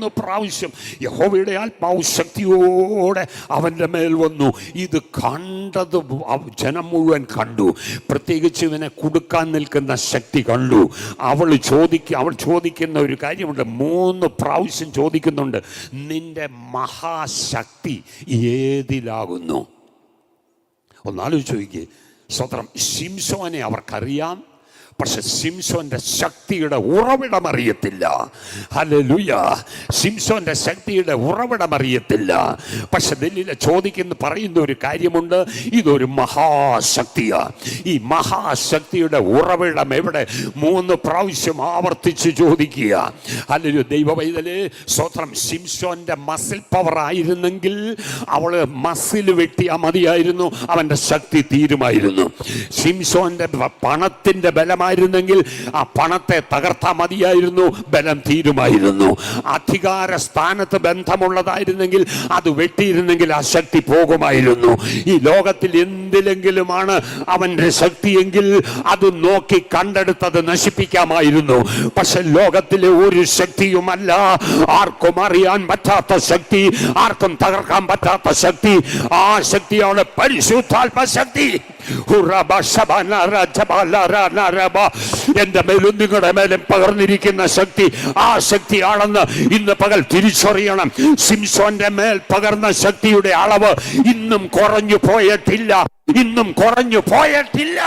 മൂന്ന് പ്രാവശ്യം യഹോവയുടെ ആത്മാവ് ശക്തിയോടെ അവന്റെ മേൽ വന്നു. ഇത് കണ്ടത് ജനം മുഴുവൻ കണ്ടു. പ്രത്യേകിച്ച് ഇവനെ കൊടുക്കാൻ നിൽക്കുന്ന ശക്തി കണ്ടു. അവൾ ചോദിക്കുക അവൾ ചോദിക്കുന്ന ഒരു കാര്യമുണ്ട്. മൂന്ന് പ്രാവശ്യം ചോദിക്കുന്നുണ്ട്. നിന്റെ മഹാശക്തി ഏതിലാകുന്നു? ഒന്നാലോചിച്ച് ചോദിക്കുക സ്വത്രം ശിംസോനെ അവർക്കറിയാം. പക്ഷെ സിംസോന്റെ ശക്തിയുടെ ഉറവിടം അറിയത്തില്ല ഹലലുയ സിംസോന്റെ ശക്തിയുടെ ഉറവിടം അറിയത്തില്ല പക്ഷെ ദലില ചോദിക്കുന്ന പറയുന്ന ഒരു കാര്യമുണ്ട്. ഇതൊരു മഹാശക്തിയാ. ഈ മഹാശക്തിയുടെ ഉറവിടം എവിടെ? മൂന്ന് പ്രാവശ്യം ആവർത്തിച്ച് ചോദിക്കുക. അല്ലൊരു ദൈവ പൈതൽ സ്വത്രം സിംസോന്റെ മസിൽ പവർ ആയിരുന്നെങ്കിൽ അവൾ മസിൽ വെട്ടിയാ മതിയായിരുന്നു അവന്റെ ശക്തി തീരുമായിരുന്നു. സിംസോന്റെ പണത്തിന്റെ പണത്തിന്റെ ബലമായിരുന്നെങ്കിൽ ആ പണത്തെ തകർത്താ മതിയായിരുന്നു ബലം തീരുമായിരുന്നു. അധികാര സ്ഥാനത്ത് ബന്ധമുള്ളതായിരുന്നെങ്കിൽ അത് വെട്ടിയിരുന്നെങ്കിൽ ആ ശക്തി പോകുമായിരുന്നു. ഈ ലോകത്തിൽ എന്തിലെങ്കിലുമാണ് അവന്റെ ശക്തിയെങ്കിൽ അത് നോക്കി കണ്ടെടുത്തത് നശിപ്പിക്കാമായിരുന്നു. പക്ഷെ ലോകത്തിലെ ഒരു ശക്തിയുമല്ല. ആർക്കും അറിയാൻ പറ്റാത്ത ശക്തി ആർക്കും തകർക്കാൻ പറ്റാത്ത ശക്തി. ആ ശക്തിയാണ് പരിശുദ്ധാത്മ ശക്തി. എന്റെ മേലും നിങ്ങളുടെ മേലും പകർന്നിരിക്കുന്ന ശക്തി ആ ശക്തിയാണെന്ന് ഇന്ന് പകൽ തിരിച്ചറിയണം. സിംസോന്റെ മേൽ പകർന്ന ശക്തിയുടെ അളവ് ഇന്നും കുറഞ്ഞു പോയിട്ടില്ല. ഇന്നും കുറഞ്ഞു പോയിട്ടില്ല.